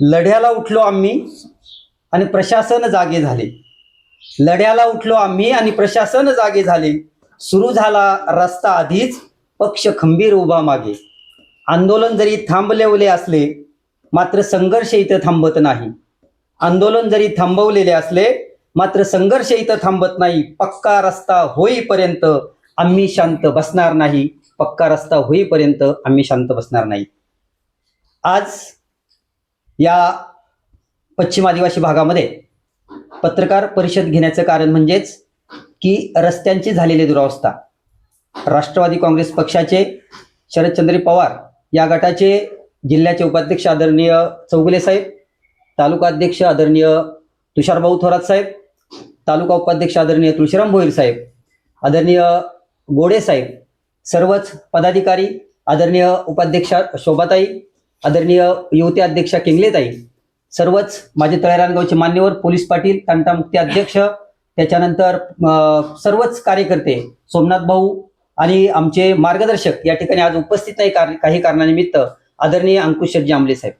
लढ्याला उठलो आम्ही आणि प्रशासन जागे झाले. लढ्याला उठलो आम्ही आणि प्रशासन जागे झाले. सुरू झाला रस्ता आधीच पक्ष खंबीर उभा मागे. आंदोलन जरी थांबलेवले असले मात्र संघर्ष इथं थांबत नाही. आंदोलन जरी थांबवलेले असले मात्र संघर्ष इथं थांबत नाही. पक्का रस्ता होईपर्यंत आम्ही शांत बसणार नाही. पक्का रस्ता होईपर्यंत आम्ही शांत बसणार नाही. आज या पश्चिम आदिवासी भागामध्ये पत्रकार परिषद घेण्याचं कारण म्हणजेच की रस्त्यांची झालेली दुरावस्था. राष्ट्रवादी काँग्रेस पक्षाचे शरदचंद्र पवार या गटाचे जिल्ह्याचे उपाध्यक्ष आदरणीय चौगुले साहेब तालुका अध्यक्ष आदरणीय तुषारभाऊ थोरात साहेब तालुका उपाध्यक्ष आदरणीय तुळशीराम भोईर साहेब आदरणीय गोडे साहेब सर्वच पदाधिकारी आदरणीय उपाध्यक्षा शोभाताई आदरणीय युवती अध्यक्षा किंगलेताई सर्वच माझे तळेरानगावचे मान्यवर पोलीस पाटील तंटामुक्ती अध्यक्ष त्याच्यानंतर सर्वच कार्यकर्ते सोमनाथ भाऊ आणि आमचे मार्गदर्शक या ठिकाणी आज उपस्थित नाही कार- काही कारणानिमित्त आदरणीय अंकुश शेटजी आमले साहेब.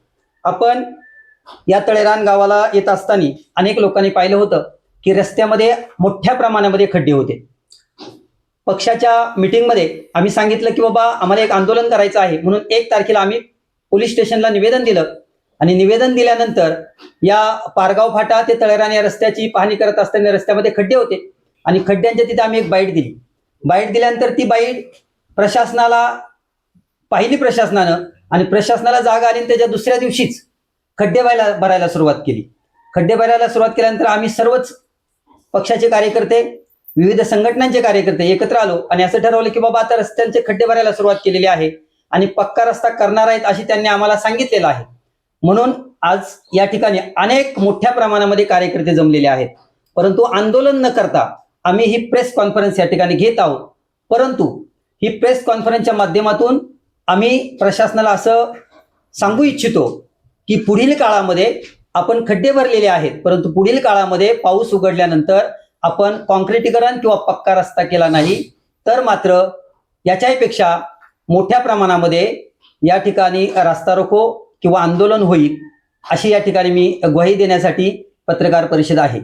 आपण या तळेरान गावाला येत असताना अनेक लोकांनी पाहिलं होतं की रस्त्यामध्ये मोठ्या प्रमाणामध्ये खड्डे होते. पक्षाच्या मिटिंगमध्ये आम्ही सांगितलं की बाबा आम्हाला एक आंदोलन करायचं आहे म्हणून एक तारखेला आम्ही पोलीस स्टेशनला निवेदन दिलं. आणि निवेदन दिल्यानंतर या पारगाव फाटा ते तळेरान या रस्त्याची पाहणी करत असताना रस्त्यामध्ये खड्डे होते. आणि खड्ड्यांच्या तिथे आम्ही एक बाईट दिली. बाईट दिल्यानंतर ती बाईट प्रशासनाला पाहिली प्रशासनानं आणि प्रशासनाला जागा आली आणि त्याच्या दुसऱ्या दिवशीच खड्डे भरायला भरायला सुरुवात केली. खड्डे भरायला सुरुवात केल्यानंतर आम्ही सर्वच पक्षाचे कार्यकर्ते विविध संघटनांचे कार्यकर्ते एकत्र आलो आणि असं ठरवलं की बाबा आता रस्त्यांचे खड्डे भरायला सुरुवात केलेली आहे. आणि पक्का रस्ता करणार आहेत अशी त्यांनी आम्हाला सांगितलेलं आहे. म्हणून आज या ठिकाणी अनेक मोठ्या प्रमाणामध्ये कार्यकर्ते जमलेले आहेत. परंतु आंदोलन न करता आम्ही ही प्रेस कॉन्फरन्स या ठिकाणी घेत आहोत. परंतु ही प्रेस कॉन्फरन्सच्या माध्यमातून आम्ही प्रशासनाला असं सांगू इच्छितो की पुढील काळामध्ये आपण खड्डे भरलेले आहेत. परंतु पुढील काळामध्ये पाऊस उघडल्यानंतर आपण कॉन्क्रिटीकरण किंवा पक्का रस्ता केला नाही तर मात्र याच्याहीपेक्षा मोठ्या प्रमाणामध्ये या ठिकाणी रास्ता रोको किंवा आंदोलन होईल अशी या ठिकाणी मी ग्वाही देण्यासाठी पत्रकार परिषद आहे.